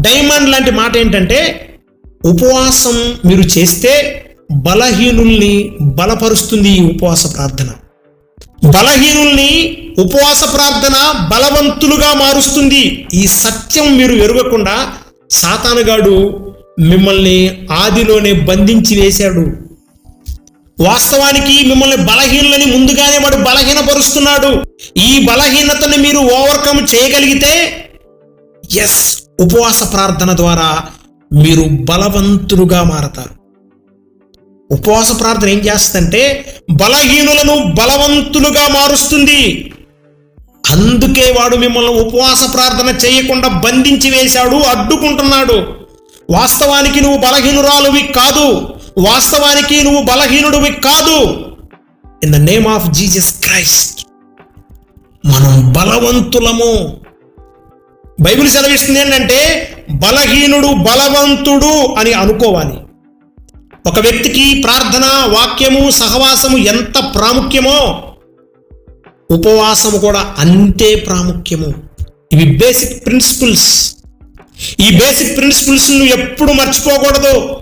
Diamond లాంటి మాట ఏంటంటే ఉపవాసం మీరు చేస్తే బలహీనుల్ని బలపరుస్తుంది ఈ ఉపవాస ప్రార్థన. బలహీనుల్ని ఉపవాస ప్రార్థన బలవంతులుగా మారుస్తుంది. ఈ సత్యం మీరు ఎరుగకుండా సాతానుగాడు మిమ్మల్ని ఆదిలోనే బంధించి వేశాడు. వాస్తవానికి మిమ్మల్ని బలహీనులని ముందుగానే వాడు బలహీనపరుస్తున్నాడు. ఈ బలహీనతని మీరు ఓవర్కమ్ చేయగలిగితే ఎస్ ఉపవాస ప్రార్థన ద్వారా మీరు బలవంతులుగా మారతారు. ఉపవాస ప్రార్థన ఏం చేస్తుందంటే బలహీనులను బలవంతులుగా మారుస్తుంది. అందుకే వాడు మిమ్మల్ని ఉపవాస ప్రార్థన చేయకుండా బంధించి వేశాడు అడ్డుకుంటున్నాడు. వాస్తవానికి నువ్వు బలహీనురాలువి కాదు. వాస్తవానికి నువ్వు బలహీనుడివి కాదు. In the name of Jesus Christ మనం బలవంతులము. బైబిల్ సెలవిస్తుంది ఏంటంటే బలహీనుడు బలవంతుడు అని అనుకోవాలి. ఒక వ్యక్తికి ప్రార్థన వాక్యము సహవాసము ఎంత ప్రాముఖ్యమో ఉపవాసము కూడా అంతే ప్రాముఖ్యము. ఇవి బేసిక్ ప్రిన్సిపల్స్. ఈ బేసిక్ ప్రిన్సిపల్స్ నువ్వు ఎప్పుడు మర్చిపోకూడదు.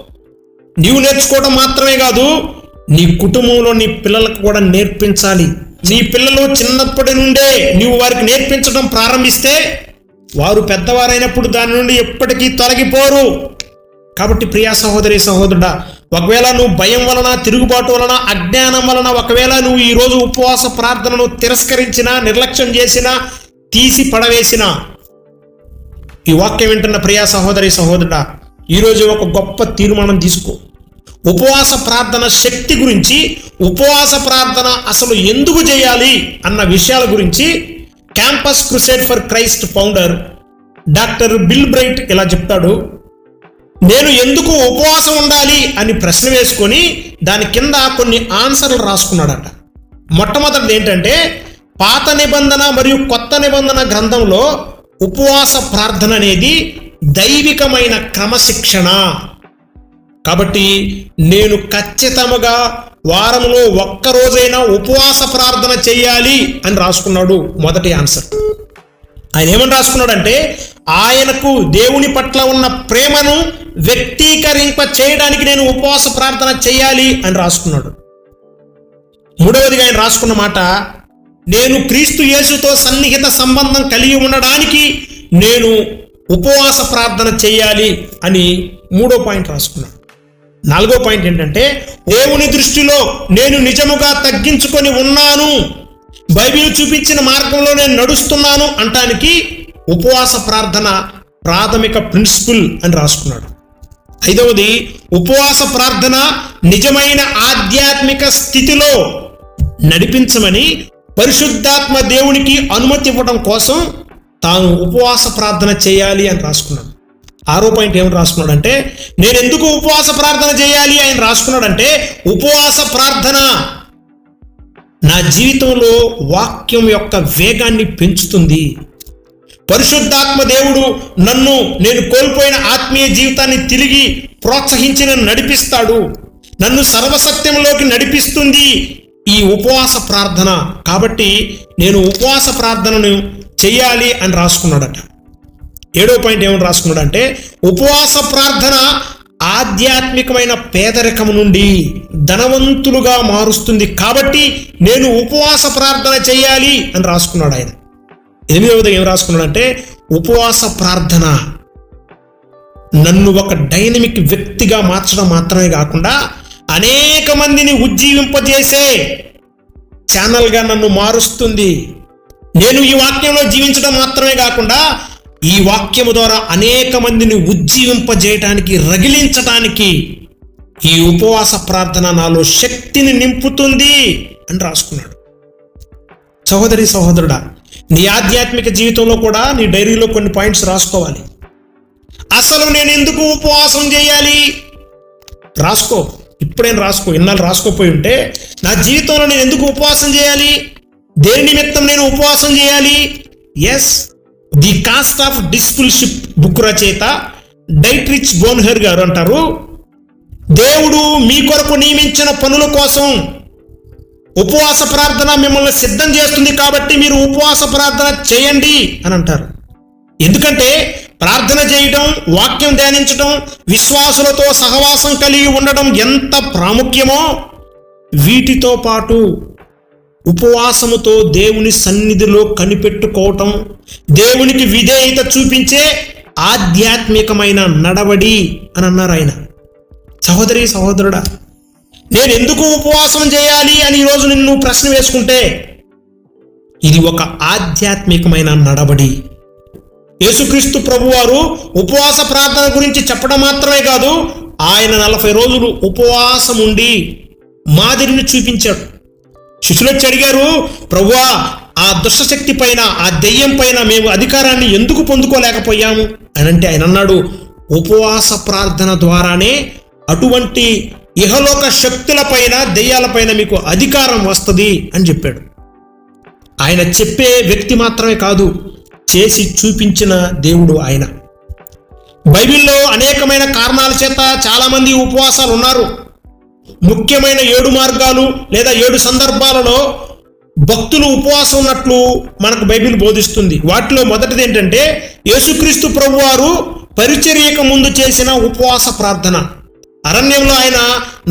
నీవు నేర్చుకోవడం మాత్రమే కాదు నీ కుటుంబంలో నీ పిల్లలకు కూడా నేర్పించాలి. నీ పిల్లలు చిన్నప్పటి నుండే నీవు వారికి నేర్పించడం ప్రారంభిస్తే వారు పెద్దవారైనప్పుడు దాని నుండి ఎప్పటికీ తొలగిపోరు. కాబట్టి ప్రియా సహోదరి సహోదరుడా ఒకవేళ నువ్వు భయం వలన తిరుగుబాటు వలన అజ్ఞానం వలన ఒకవేళ నువ్వు ఈరోజు ఉపవాస ప్రార్థనను తిరస్కరించినా నిర్లక్ష్యం చేసినా తీసి పడవేసినా ఈ వాక్యం వింటున్న ప్రియా సహోదరి సహోదరుడా ఈరోజు ఒక గొప్ప తీర్మానం తీసుకో. ఉపవాస ప్రార్థన శక్తి గురించి ఉపవాస ప్రార్థన అసలు ఎందుకు చేయాలి అన్న విషయాల గురించి Campus Crusade for Christ founder doctor Bill Bright ఇలా చెప్తాడు? నేను ఎందుకు ఉపవాసం ఉండాలి అని ప్రశ్న వేసుకొని దాని కింద కొన్ని ఆన్సర్లు రాసుకున్నాడట. మొట్టమొదటిది ఏంటంటే పాత నిబంధన మరియు కొత్త నిబంధన గ్రంథంలో ఉపవాస ప్రార్థన అనేది దైవికమైన క్రమశిక్షణ. కాబట్టి నేను ఖచ్చితముగా వారంలో ఒక్కరోజైనా ఉపవాస ప్రార్థన చేయాలి అని రాసుకున్నాడు మొదటి ఆన్సర్. ఆయన ఏమని రాసుకున్నాడంటే ఆయనకు దేవుని పట్ల ఉన్న ప్రేమను వ్యక్తీకరింప చేయడానికి నేను ఉపవాస ప్రార్థన చేయాలి అని రాసుకున్నాడు. మూడవదిగా ఆయన రాసుకున్న మాట నేను క్రీస్తు యేసుతో సన్నిహిత సంబంధం కలిగి ఉండడానికి నేను ఉపవాస ప్రార్థన చేయాలి అని మూడో పాయింట్ రాసుకున్నాడు. నాలుగో పాయింట్ ఏంటంటే దేవుని దృష్టిలో నేను నిజముగా తగ్గించుకొని ఉన్నాను. బైబిల్ చూపించిన మార్గంలో నేను నడుస్తున్నాను అంటానికి ఉపవాస ప్రార్థన ప్రాథమిక ప్రిన్సిపుల్ అని రాసుకున్నాడు. ఐదవది ఉపవాస ప్రార్థన నిజమైన ఆధ్యాత్మిక స్థితిలో నడిపించమని పరిశుద్ధాత్మ దేవునికి అనుమతి ఇవ్వడం కోసం తాను ఉపవాస ప్రార్థన చేయాలి అని రాసుకున్నాడు. ఆరో పాయింట్ ఏమని రాసుకున్నాడంటే నేను ఎందుకు ఉపవాస ప్రార్థన చేయాలి? ఆయన రాసుకున్నాడంటే ఉపవాస ప్రార్థన. నా జీవితంలో వాక్యం యొక్క వేగాన్ని పెంచుతుంది. పరిశుద్ధాత్మ దేవుడు నన్ను నేను కోల్పోయిన ఆత్మీయ జీవితాన్ని తిరిగి ప్రోత్సహించి నన్ను నడిపిస్తాడు. నన్ను సర్వసత్యంలోకి నడిపిస్తుంది ఈ ఉపవాస ప్రార్థన. కాబట్టి నేను ఉపవాస ప్రార్థనను చేయాలి అని రాసుకున్నాడట. ఏడో పాయింట్ ఏమని రాసుకున్నాడంటే ఉపవాస ప్రార్థన ఆధ్యాత్మికమైన పేదరికం నుండి ధనవంతులుగా మారుస్తుంది కాబట్టి నేను ఉపవాస ప్రార్థన చేయాలి అని రాసుకున్నాడు ఆయన. ఎనిమిదవది ఏం రాసుకున్నాడంటే ఉపవాస ప్రార్థన నన్ను ఒక డైనమిక్ వ్యక్తిగా మార్చడం మాత్రమే కాకుండా అనేక మందిని ఉజ్జీవింపజేసే ఛానల్గా నన్ను మారుస్తుంది. నేను ఈ వాక్యంలో జీవించడం మాత్రమే కాకుండా ఈ వాక్యము ద్వారా అనేక మందిని ఉజ్జీవింపజేయటానికి రగిలించటానికి ఈ ఉపవాస ప్రార్థన నాలో శక్తిని నింపుతుంది అని రాసుకున్నాడు. సహోదరి సహోదరుడా నీ ఆధ్యాత్మిక జీవితంలో కూడా నీ డైరీలో కొన్ని పాయింట్స్ రాసుకోవాలి. అసలు నేను ఎందుకు ఉపవాసం చేయాలి? రాసుకో. ఇప్పుడేం రాసుకో? ఇన్నాళ్ళు రాసుకోపోయి ఉంటే నా జీవితంలో నేను ఎందుకు ఉపవాసం చేయాలి? దేని నిమిత్తం నేను ఉపవాసం చేయాలి? Yes the cost of discipleship book రచయిత డైట్రిచ్ బోన్హెర్ గారు అంటారు. దేవుడు మీ కొరకు నియమించిన పనుల కోసం ఉపవాస ప్రార్థన మిమ్మల్ని సిద్ధం చేస్తుంది కాబట్టి మీరు ఉపవాస ప్రార్థన చేయండి అని అంటారు. ఎందుకంటే ప్రార్థన చేయటం వాక్యం ధ్యానించడం విశ్వాసులతో సహవాసం కలిగి ఉండడం ఎంత ప్రాముఖ్యమో వీటితో పాటు ఉపవాసముతో దేవుని సన్నిధిలో కనిపెట్టుకోవటం దేవునికి విధేయత చూపించే ఆధ్యాత్మికమైన నడవడి అని అన్నారు ఆయన. సహోదరి సహోదరుడా నేను ఎందుకు ఉపవాసం చేయాలి అని ఈరోజు నిన్ను ప్రశ్న వేసుకుంటే ఇది ఒక ఆధ్యాత్మికమైన నడవడి. యేసుక్రీస్తు ప్రభువారు ఉపవాస ప్రార్థన గురించి చెప్పడం మాత్రమే కాదు ఆయన నలభై రోజులు ఉపవాసం ఉండి మాదిరిని చూపించాడు. శిష్యులు వచ్చి అడిగారు ప్రభువా ఆ దుష్టశక్తి పైన ఆ దెయ్యం పైన మేము అధికారాన్ని ఎందుకు పొందుకోలేకపోయాము? అని అంటే ఆయన అన్నాడు ఉపవాస ప్రార్థన ద్వారానే అటువంటి ఇహలోక శక్తులపైన దెయ్యాలపైన మీకు అధికారం వస్తుంది అని చెప్పాడు. ఆయన చెప్పే వ్యక్తి మాత్రమే కాదు చేసి చూపించిన దేవుడు ఆయన. బైబిల్లో అనేకమైన కారణాల చేత చాలామంది ఉపవాసాలు ఉన్నారు. ముఖ్యమైన ఏడు మార్గాలు లేదా ఏడు సందర్భాలలో భక్తులు ఉపవాసం ఉన్నట్లు మనకు బైబిల్ బోధిస్తుంది. వాటిలో మొదటిది ఏంటంటే యేసుక్రీస్తు ప్రభువారు పరిచర్యకు ముందు చేసిన ఉపవాస ప్రార్థన. అరణ్యంలో ఆయన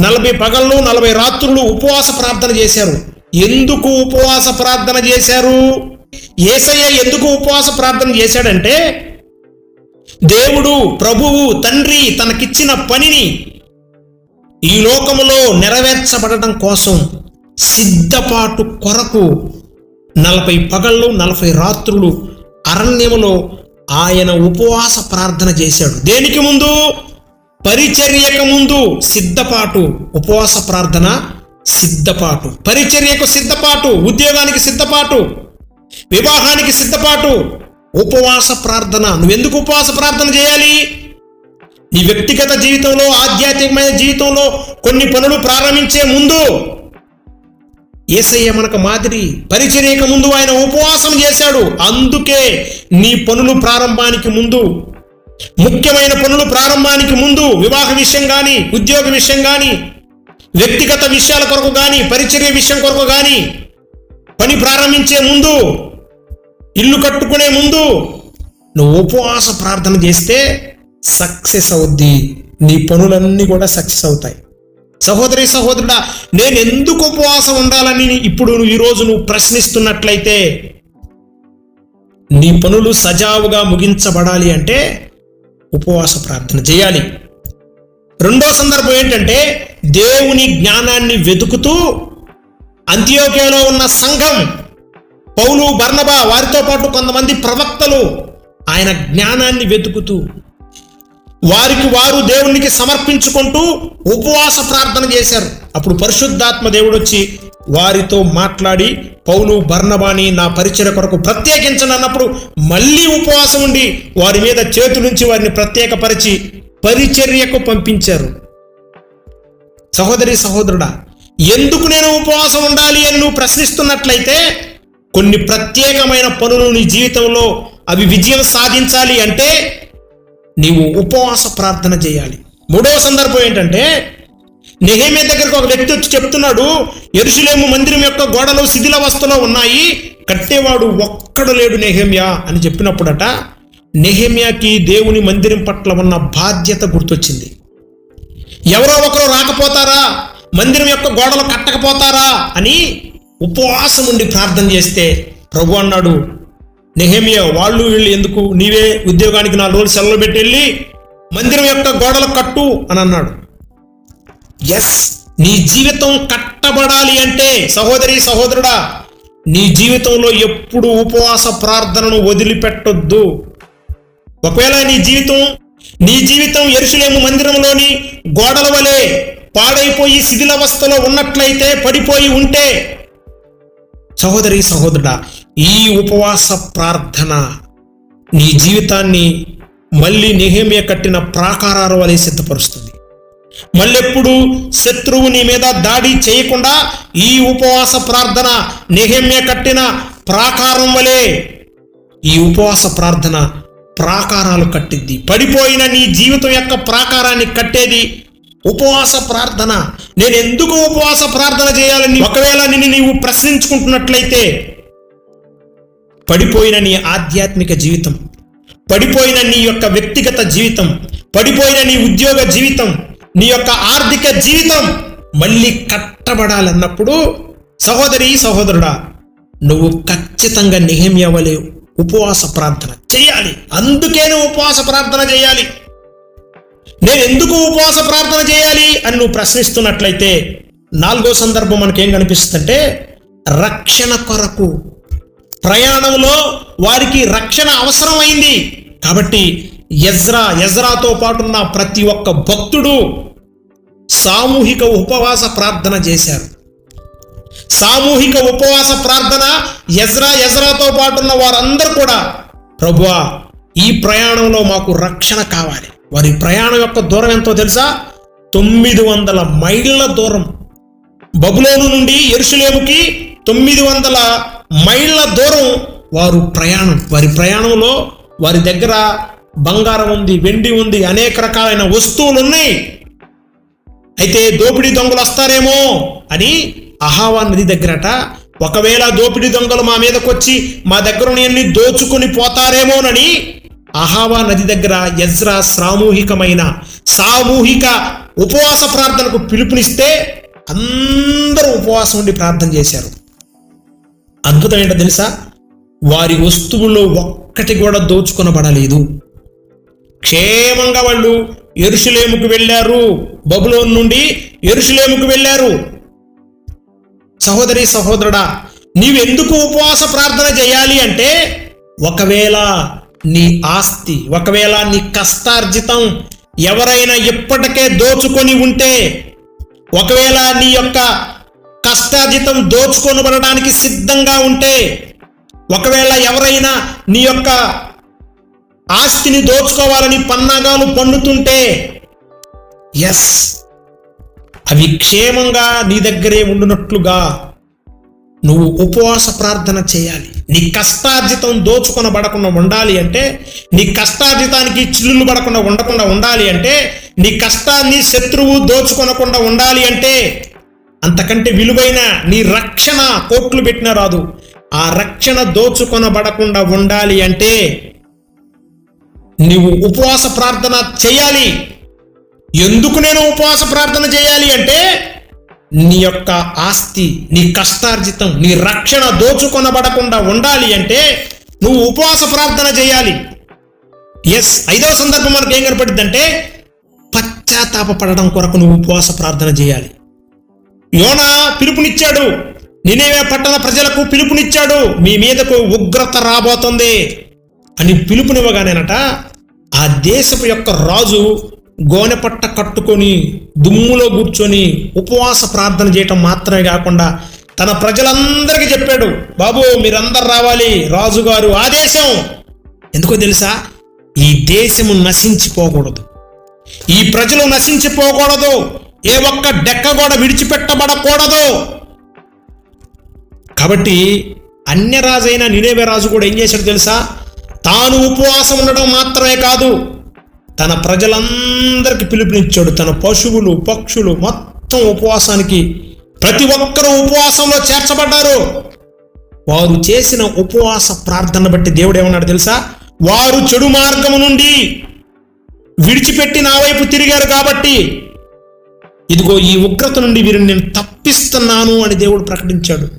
నలభై పగళ్ళు నలభై రాత్రులు ఉపవాస ప్రార్థన చేశారు. ఎందుకు ఉపవాస ప్రార్థన చేశారు? ఏసయ్య ఎందుకు ఉపవాస ప్రార్థన చేశాడంటే దేవుడు ప్రభువు తండ్రి తనకిచ్చిన పనిని ఈ లోకములో నెరవేర్చబడటం కోసం సిద్ధపాటు కొరకు నలభై పగళ్ళు నలభై రాత్రులు అరణ్యములో ఆయన ఉపవాస ప్రార్థన చేశాడు. దేనికి ముందు? పరిచర్యకు ముందు సిద్ధపాటు ఉపవాస ప్రార్థన సిద్ధపాటు. పరిచర్యకు సిద్ధపాటు ఉద్యోగానికి సిద్ధపాటు వివాహానికి సిద్ధపాటు ఉపవాస ప్రార్థన. నువ్వెందుకు ఉపవాస ప్రార్థన చేయాలి? నీ వ్యక్తిగత జీవితంలో ఆధ్యాత్మికమైన జీవితంలో కొన్ని పనులు ప్రారంభించే ముందు ఏసయ్య మనకు మాదిరి పరిచర్యక ముందు ఆయన ఉపవాసం చేశాడు. అందుకే నీ పనులు ప్రారంభానికి ముందు ముఖ్యమైన పనులు ప్రారంభానికి ముందు వివాహ విషయం కానీ ఉద్యోగ విషయం కానీ వ్యక్తిగత విషయాల కొరకు కానీ పరిచర్య విషయం కొరకు కానీ పని ప్రారంభించే ముందు ఇల్లు కట్టుకునే ముందు నువ్వు ఉపవాస ప్రార్థన చేస్తే సక్సెస్ అవుద్ది. నీ పనులన్నీ కూడా సక్సెస్ అవుతాయి. సహోదరి సహోదరుడా నేను ఎందుకు ఉపవాసం ఉండాలని ఇప్పుడు ఈరోజు నువ్వు ప్రశ్నిస్తున్నట్లయితే నీ పనులు సజావుగా ముగించబడాలి అంటే ఉపవాస ప్రార్థన చేయాలి. రెండో సందర్భం ఏంటంటే దేవుని జ్ఞానాన్ని వెతుకుతూ అంత్యోకేలో ఉన్న సంఘం పౌలు బర్ణబా వారితో పాటు కొంతమంది ప్రవక్తలు ఆయన జ్ఞానాన్ని వెతుకుతూ వారికి వారు దేవునికి సమర్పించుకుంటూ ఉపవాస ప్రార్థన చేశారు. అప్పుడు పరిశుద్ధాత్మ దేవుడు వచ్చి వారితో మాట్లాడి పౌలు బర్ణబాని నా పరిచయ కొరకు ప్రత్యేకించను అన్నప్పుడు మళ్ళీ ఉపవాసం ఉండి వారి మీద చేతులుంచి వారిని ప్రత్యేకపరిచి పరిచర్యకు పంపించారు. సహోదరి సహోదరుడా ఎందుకు నేను ఉపవాసం ఉండాలి అని నువ్వు ప్రశ్నిస్తున్నట్లయితే కొన్ని ప్రత్యేకమైన పనులు నీ జీవితంలో అవి విజయం సాధించాలి అంటే నీవు ఉపవాస ప్రార్థన చేయాలి. మూడవ సందర్భం ఏంటంటే నెహేమే దగ్గరకు ఒక వ్యక్తి వచ్చి చెప్తున్నాడు ఎరుసలేము మందిరం యొక్క గోడలు శిథిలావస్థలో ఉన్నాయి కట్టేవాడు ఒక్కడు లేడు నెహేమ్యా అని చెప్పినప్పుడట నెహేమ్యాకి దేవుని మందిరం పట్ల ఉన్న బాధ్యత గుర్తొచ్చింది. ఎవరో ఒకరు రాకపోతారా? మందిరం యొక్క గోడలు కట్టకపోతారా? అని ఉపవాసం ఉండి ప్రార్థన చేస్తే ప్రభు అన్నాడు నెహేమియా వాళ్ళు వీళ్ళు ఎందుకు? నీవే ఉద్యోగానికి నాలుగు రోజులు సెలవు పెట్టి వెళ్ళి మందిరం యొక్క గోడలు కట్టు అని అన్నాడు. ఎస్ నీ జీవితం కట్టబడాలి అంటే సహోదరి సహోదరుడా నీ జీవితంలో ఎప్పుడు ఉపవాస ప్రార్థనను వదిలిపెట్టొద్దు. ఒకవేళ నీ జీవితం నీ జీవితం ఎరుసలేము మందిరంలోని గోడల వలె పాడైపోయి శిథిలవస్థలో ఉన్నట్లయితే పడిపోయి ఉంటే సహోదరి సహోదరుడా ఈ ఉపవాస ప్రార్థన నీ జీవితాన్ని మళ్ళీ నిహేమియ కట్టిన ప్రాకారాల వలె సిద్ధపరుస్తుంది. మళ్ళెప్పుడు శత్రువు నీ మీద దాడి చేయకుండా ఈ ఉపవాస ప్రార్థన నిహేమ్య కట్టిన ప్రాకారం వలె ఈ ఉపవాస ప్రార్థన ప్రాకారాలు కట్టిద్ది పడిపోయిన నీ జీవితం యొక్క ప్రాకారాన్ని కట్టేది ఉపవాస ప్రార్థన. నేను ఎందుకు ఉపవాస ప్రార్థన చేయాలని ఒకవేళ నిన్ను నీవు ప్రశ్నించుకుంటున్నట్లయితే పడిపోయిన నీ ఆధ్యాత్మిక జీవితం పడిపోయిన నీ యొక్క వ్యక్తిగత జీవితం పడిపోయిన నీ ఉద్యోగ జీవితం నీ యొక్క ఆర్థిక జీవితం మళ్ళీ కట్టబడాలన్నప్పుడు సహోదరి సహోదరుడా నువ్వు ఖచ్చితంగా నిహమ్యవలే ఉపవాస ప్రార్థన చేయాలి. అందుకే నువ్వు ఉపవాస ప్రార్థన చేయాలి. నేను ఎందుకు ఉపవాస ప్రార్థన చేయాలి అని నువ్వు ప్రశ్నిస్తున్నట్లయితే నాలుగో సందర్భం మనకేం కనిపిస్తుందంటే రక్షణ కొరకు ప్రయాణంలో వారికి రక్షణ అవసరమైంది. కాబట్టి యజ్రా ఎజ్రాతో పాటున్న ప్రతి ఒక్క భక్తుడు సామూహిక ఉపవాస ప్రార్థన చేశారు. సామూహిక ఉపవాస ప్రార్థన యజ్రా ఎజ్రాతో పాటున్న వారందరూ కూడా ప్రభువా ఈ ప్రయాణంలో మాకు రక్షణ కావాలి. వారి ప్రయాణం యొక్క దూరం ఎంతో తెలుసా? తొమ్మిది వందల మైళ్ళ దూరం. బబులోను నుండి ఎరుసలేముకి తొమ్మిది వందల మైళ్ళ దూరం వారు ప్రయాణం. వారి ప్రయాణంలో వారి దగ్గర బంగారం ఉంది వెండి ఉంది అనేక రకాలైన వస్తువులు ఉన్నాయి అయితే దోపిడీ దొంగలు వస్తారేమో అని అహావా నది దగ్గరట ఒకవేళ దోపిడీ దొంగలు మా మీదకి వచ్చి మా దగ్గర అన్ని దోచుకొని పోతారేమోనని అహావా నది దగ్గర యజ్రా సామూహికమైన సామూహిక ఉపవాస ప్రార్థనకు పిలుపునిస్తే అందరూ ఉపవాసం ఉండి ప్రార్థన చేశారు. అద్భుతం ఏంటో తెలుసా? వారి వస్తువుల్లో ఒక్కటి కూడా దోచుకొనబడలేదు. క్షేమంగా వాళ్ళు ఎరుషులేముకు వెళ్ళారు. బబులోన్ నుండి ఎరుషులేముకు వెళ్ళారు. సహోదరి సహోదరుడా నీవెందుకు ఉపవాస ప్రార్థన చేయాలి అంటే ఒకవేళ నీ ఆస్తి ఒకవేళ నీ కష్టార్జితం ఎవరైనా ఇప్పటికే దోచుకొని ఉంటే ఒకవేళ నీ యొక్క కష్టార్జితం దోచుకొనబడడానికి సిద్ధంగా ఉంటే ఒకవేళ ఎవరైనా నీ యొక్క ఆస్తిని దోచుకోవాలని పన్నాగాలు పన్నుతుంటే ఎస్ అవి క్షేమంగా నీ దగ్గరే ఉండునట్లుగా నువ్వు ఉపవాస ప్రార్థన చేయాలి. నీ కష్టార్జితం దోచుకొనబడకుండా ఉండాలి అంటే నీ కష్టార్జితానికి చిల్లులు పడకుండా ఉండకుండా ఉండాలి అంటే నీ కష్టాన్ని శత్రువు దోచుకొనకుండా ఉండాలి అంటే అంతకంటే విలువైన నీ రక్షణ కోట్లు పెట్టిన రాదు. ఆ రక్షణ దోచుకొనబడకుండా ఉండాలి అంటే నువ్వు ఉపవాస ప్రార్థన చేయాలి. ఎందుకు నేను ఉపవాస ప్రార్థన చేయాలి అంటే నీ యొక్క ఆస్తి నీ కష్టార్జితం నీ రక్షణ దోచుకొనబడకుండా ఉండాలి అంటే నువ్వు ఉపవాస ప్రార్థన చేయాలి. ఎస్ ఐదవ సందర్భం మనకు ఏం కనపడుద్దంటే పశ్చాత్తాపడడం కొరకు నువ్వు ఉపవాస ప్రార్థన చేయాలి. యోన పిలుపునిచ్చాడు. నినేవే పట్టణ ప్రజలకు పిలుపునిచ్చాడు. మీ మీదకు ఉగ్రత రాబోతుంది అని పిలుపునివ్వగానేనట ఆ దేశపు యొక్క రాజు గోనెపట్ట కట్టుకొని దుమ్ములో కూర్చొని ఉపవాస ప్రార్థన చేయటం మాత్రమే కాకుండా తన ప్రజలందరికీ చెప్పాడు బాబు మీరందరు రావాలి. రాజుగారు ఆదేశం. ఎందుకో తెలుసా? ఈ దేశము నశించిపోకూడదు. ఈ ప్రజలు నశించిపోకూడదు. ఏ ఒక్క డెక్క కూడా విడిచిపెట్టబడకూడదు. కాబట్టి అన్యరాజైన నినేవే రాజు కూడా ఏం చేశాడు తెలుసా? తాను ఉపవాసం ఉండడం మాత్రమే కాదు తన ప్రజలందరికీ పిలుపునిచ్చాడు. తన పశువులు పక్షులు మొత్తం ఉపవాసానికి ప్రతి ఒక్కరూ ఉపవాసంలో చేర్చబడ్డారు. వారు చేసిన ఉపవాస ప్రార్థన బట్టి దేవుడు ఏమన్నాడు తెలుసా? వారు చెడు మార్గము నుండి విడిచిపెట్టి నా వైపు తిరిగారు కాబట్టి ఇదిగో ఈ ఉగ్రత నుండి వీరిని నేను తప్పిస్తున్నాను అని దేవుడు ప్రకటించాడు.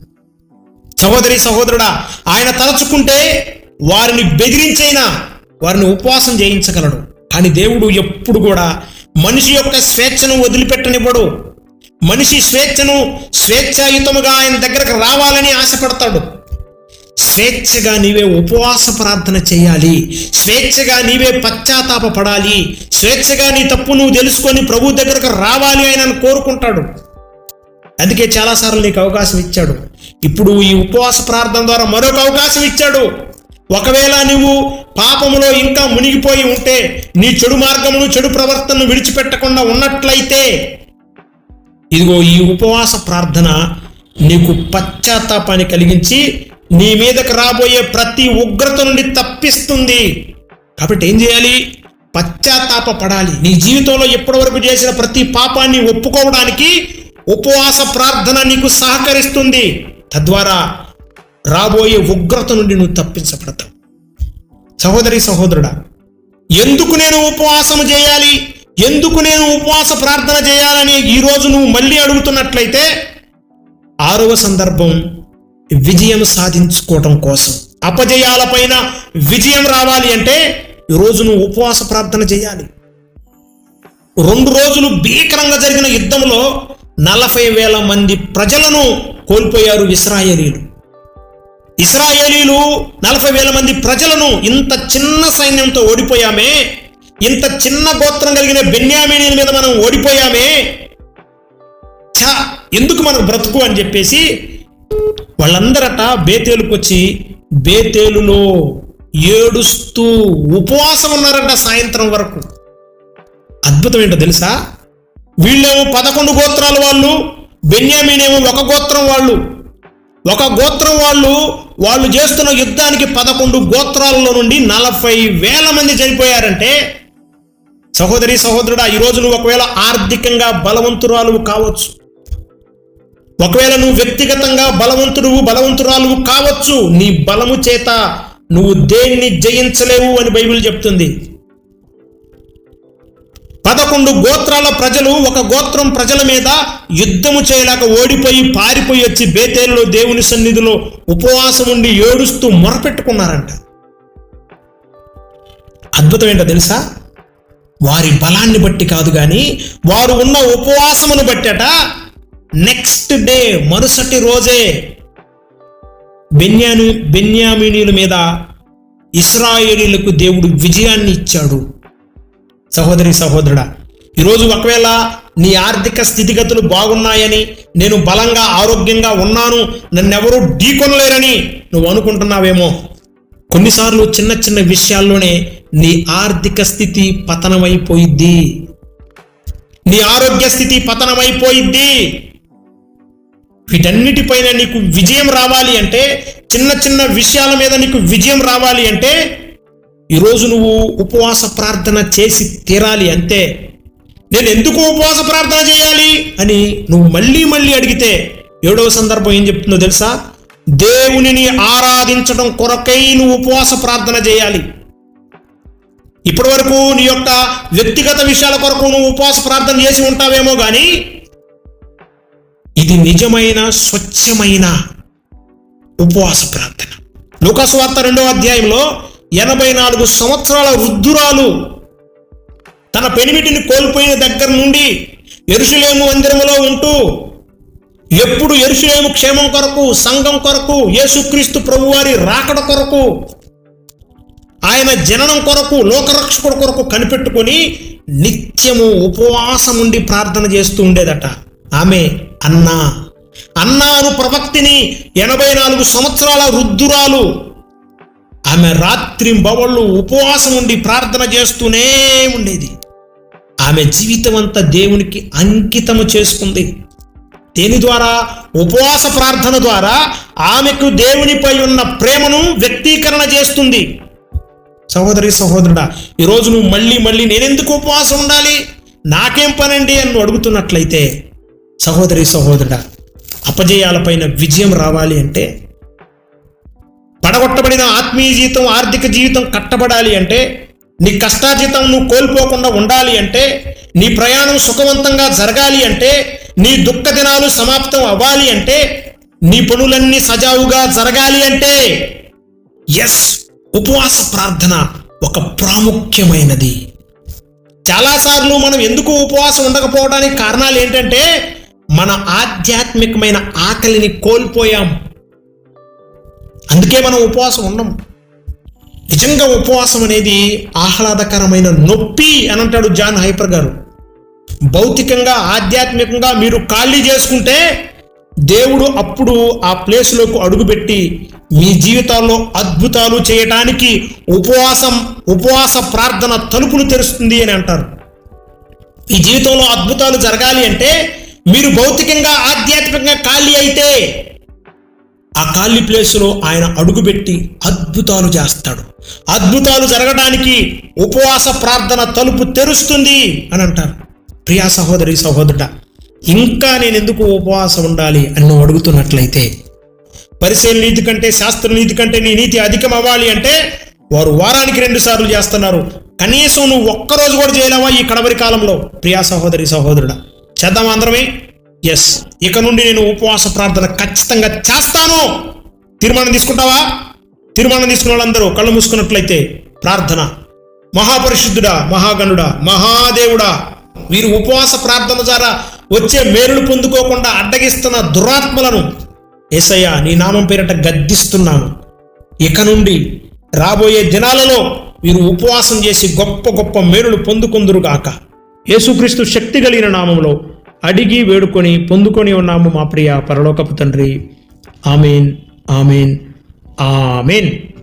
సహోదరి సహోదరుడా ఆయన తలచుకుంటే వారిని బెదిరించైనా వారిని ఉపవాసం చేయించగలడు కానీ దేవుడు ఎప్పుడు కూడా మనిషి యొక్క స్వేచ్ఛను వదిలిపెట్టనివ్వడు. మనిషి స్వేచ్ఛను స్వేచ్ఛాయుతముగా ఆయన దగ్గరకు రావాలని ఆశపడతాడు. స్వేచ్ఛగా నీవే ఉపవాస ప్రార్థన చేయాలి. స్వేచ్ఛగా నీవే పశ్చాత్తాప పడాలి. స్వేచ్ఛగా నీ తప్పు నువ్వు తెలుసుకొని ప్రభు దగ్గరకు రావాలి ఆయన కోరుకుంటాడు. అందుకే చాలాసార్లు నీకు అవకాశం ఇచ్చాడు. ఇప్పుడు ఈ ఉపవాస ప్రార్థన ద్వారా మరొక అవకాశం ఇచ్చాడు. ఒకవేళ నువ్వు పాపములో ఇంకా మునిగిపోయి ఉంటే నీ చెడు మార్గమును చెడు ప్రవర్తనను విడిచిపెట్టకుండా ఉన్నట్లయితే ఇదిగో ఈ ఉపవాస ప్రార్థన నీకు పశ్చాత్తాపాన్ని కలిగించి నీ మీదకి రాబోయే ప్రతి ఉగ్రత నుండి తప్పిస్తుంది. కాబట్టి ఏం చేయాలి? పశ్చాత్తాప పడాలి. నీ జీవితంలో ఎప్పటివరకు చేసిన ప్రతి పాపాన్ని ఒప్పుకోవడానికి ఉపవాస ప్రార్థన నీకు సహకరిస్తుంది. తద్వారా రాబోయే ఉగ్రత నుండి నువ్వు తప్పించబడతావు. సహోదరి సహోదరుడా ఎందుకు నేను ఉపవాసం చేయాలి? ఎందుకు నేను ఉపవాస ప్రార్థన చేయాలని ఈరోజు నువ్వు మళ్ళీ అడుగుతున్నట్లయితే ఆరవ సందర్భం విజయం సాధించుకోవటం కోసం. అపజయాలపైన విజయం రావాలి అంటే ఈరోజు నువ్వు ఉపవాస ప్రార్థన చేయాలి. రెండు రోజులు భీకరంగా జరిగిన యుద్ధంలో నలభై వేల మంది ప్రజలను కోల్పోయారు ఇస్రాయేలీలు. ఇస్రాయేలీలు నలభై వేల మంది ప్రజలను ఇంత చిన్న సైన్యంతో ఓడిపోయామే ఇంత చిన్న గోత్రం కలిగిన బెన్యామీనీల మీద మనం ఓడిపోయామే. ఛా ఎందుకు మనకు బ్రతుకు అని చెప్పేసి వాళ్ళందరట బేతేలుకు వచ్చి బేతేలులో ఏడుస్తూ ఉపవాసం ఉన్నారంట సాయంత్రం వరకు. అద్భుతం ఏంటో తెలుసా? వీళ్ళేమో పదకొండు గోత్రాల వాళ్ళు బెన్యామీనేమో ఒక గోత్రం వాళ్ళు. ఒక గోత్రం వాళ్ళు వాళ్ళు చేస్తున్న యుద్ధానికి పదకొండు గోత్రాలలో నుండి నలభై వేల మంది చనిపోయారంటే సహోదరి సహోదరుడా ఈరోజు నువ్వు ఒకవేళ ఆర్థికంగా బలవంతురాలు కావచ్చు. ఒకవేళ నువ్వు వ్యక్తిగతంగా బలవంతుడు బలవంతురాలు కావచ్చు నీ బలము చేత నువ్వు దేన్ని జయించలేవు అని బైబిల్ చెప్తుంది. పదకొండు గోత్రాల ప్రజలు ఒక గోత్రం ప్రజల మీద యుద్ధము చేయలేక ఓడిపోయి పారిపోయి వచ్చి బేతేలులో దేవుని సన్నిధిలో ఉపవాసం ఉండి ఏడుస్తూ మొరపెట్టుకున్నారంట. అద్భుతం ఏంటో తెలుసా? వారి బలాన్ని బట్టి కాదు కానీ వారు ఉన్న ఉపవాసమును బట్టట నెక్స్ట్ డే మరుసటి రోజే బెన్యాను బెన్యామినీల మీద ఇస్రాయేలీలకు దేవుడు విజయాన్ని ఇచ్చాడు. సహోదరి సహోదరుడా ఈరోజు ఒకవేళ నీ ఆర్థిక స్థితిగతులు బాగున్నాయని నేను బలంగా ఆరోగ్యంగా ఉన్నాను నన్నెవరూ ఢీకొనలేరని నువ్వు అనుకుంటున్నావేమో? కొన్నిసార్లు చిన్న చిన్న విషయాల్లోనే నీ ఆర్థిక స్థితి పతనమైపోయిద్ది. నీ ఆరోగ్య స్థితి పతనమైపోయిద్ది. వీటన్నిటిపైన నీకు విజయం రావాలి అంటే చిన్న చిన్న విషయాల మీద నీకు విజయం రావాలి అంటే ఈరోజు నువ్వు ఉపవాస ప్రార్థన చేసి తీరాలి అంతే నేను ఎందుకు ఉపవాస ప్రార్థన చేయాలి అని నువ్వు మళ్ళీ మళ్ళీ అడిగితే ఏడవ సందర్భం ఏం చెప్తుందో తెలుసా? దేవునిని ఆరాధించడం కొరకై నువ్వు ఉపవాస ప్రార్థన చేయాలి. ఇప్పటి వరకు నీ యొక్క వ్యక్తిగత విషయాల కొరకు నువ్వు ఉపవాస ప్రార్థన చేసి ఉంటావేమో కానీ ఇది నిజమైన స్వచ్ఛమైన ఉపవాస ప్రార్థన. లూకాసు వార్త రెండవ అధ్యాయంలో ఎనభై నాలుగు సంవత్సరాల వృద్ధురాలు తన పెనిమిటిని కోల్పోయిన దగ్గర నుండి ఎరుసలేము మందిరములో ఉంటూ ఎప్పుడు ఎరుసలేము క్షేమం కొరకు సంఘం కొరకు యేసుక్రీస్తు ప్రభువారి రాకడ కొరకు ఆయన జననం కొరకు లోకరక్షకుడు కొరకు కనిపెట్టుకొని నిత్యము ఉపవాసం ఉండి ప్రార్థన చేస్తూ ఉండేదట. ఆమె అన్నా. అన్నారు ప్రవక్తిని ఎనభై నాలుగు సంవత్సరాల వృద్ధురాలు. ఆమె రాత్రి బవళ్ళు ఉపవాసం ఉండి ప్రార్థన చేస్తూనే ఉండేది. ఆమె జీవితం అంతా దేవునికి అంకితము చేసుకుంది దేని ద్వారా? ఉపవాస ప్రార్థన ద్వారా ఆమెకు దేవునిపై ఉన్న ప్రేమను వ్యక్తీకరణ చేస్తుంది. సహోదరి సహోదరుడా ఈరోజు నువ్వు మళ్ళీ మళ్ళీ నేనెందుకు ఉపవాసం ఉండాలి? నాకేం పనండి అని అడుగుతున్నట్లయితే సహోదరి సహోదరుడా అపజయాలపైన విజయం రావాలి అంటే పడగొట్టబడిన ఆత్మీయ జీవితం ఆర్థిక జీవితం కట్టబడాలి అంటే నీ కష్టార్జితం నువ్వు కోల్పోకుండా ఉండాలి అంటే నీ ప్రయాణం సుఖవంతంగా జరగాలి అంటే నీ దుఃఖ దినాలు సమాప్తం అవ్వాలి అంటే నీ పనులన్నీ సజావుగా జరగాలి అంటే ఎస్ ఉపవాస ప్రార్థన ఒక ప్రాముఖ్యమైనది. చాలాసార్లు మనం ఎందుకు ఉపవాసం ఉండకపోవడానికి కారణాలు ఏంటంటే మన ఆధ్యాత్మికమైన ఆకలిని కోల్పోయాం. అందుకే మనం ఉపవాసం ఉండం. నిజంగా ఉపవాసం అనేది ఆహ్లాదకరమైన నొప్పి అని అంటాడు జాన్ హైపర్ గారు. భౌతికంగా ఆధ్యాత్మికంగా మీరు ఖాళీ చేసుకుంటే దేవుడు అప్పుడు ఆ ప్లేస్లోకి అడుగుపెట్టి మీ జీవితాల్లో అద్భుతాలు చేయటానికి ఉపవాసం ఉపవాస ప్రార్థన తలుపులు తెరుస్తుంది అని అంటారు. ఈ జీవితంలో అద్భుతాలు జరగాలి అంటే మీరు భౌతికంగా ఆధ్యాత్మికంగా ఖాళీ అయితే ఆ ఖాళీ ప్లేస్లో ఆయన అడుగుపెట్టి అద్భుతాలు చేస్తాడు. అద్భుతాలు జరగడానికి ఉపవాస ప్రార్థన తలుపు తెరుస్తుంది అని అంటారు. ప్రియా సహోదరి సహోదరుడ ఇంకా నేను ఎందుకు ఉపవాసం ఉండాలి అని నువ్వు అడుగుతున్నట్లయితే పరిశీలన నీతి కంటే శాస్త్ర నీతి కంటే నీ నీతి అధికం అవ్వాలి అంటే వారు వారానికి రెండు సార్లు చేస్తున్నారు. కనీసం నువ్వు ఒక్కరోజు కూడా చేయలేవా ఈ కడవరి కాలంలో? ప్రియా సహోదరి సహోదరుడా చేద్దాం అందరమే? ఎస్ ఇక నుండి నేను ఉపవాస ప్రార్థన ఖచ్చితంగా చేస్తాను. తీర్మానం తీసుకుంటావా? తీర్మానం తీసుకున్న వాళ్ళందరూ కళ్ళు మూసుకున్నట్లయితే ప్రార్థన. మహాపరిశుద్ధుడా మహాగణుడా మహాదేవుడా వీరు ఉపవాస ప్రార్థన ద్వారా వచ్చే మేలులు పొందుకోకుండా అడ్డగిస్తున్న దురాత్మలను ఏసయ్య నీ నామం పేరిట గద్దిస్తున్నాను. ఇక నుండి రాబోయే దినాలలో వీరు ఉపవాసం చేసి గొప్ప గొప్ప మేలులు పొందుకుందురుగాక. యేసుక్రీస్తు శక్తి కలిగిన నామంలో అడిగి వేడుకొని పొందుకొని ఉన్నాము మా ప్రియ పరలోకపు తండ్రి. Amen amen amen.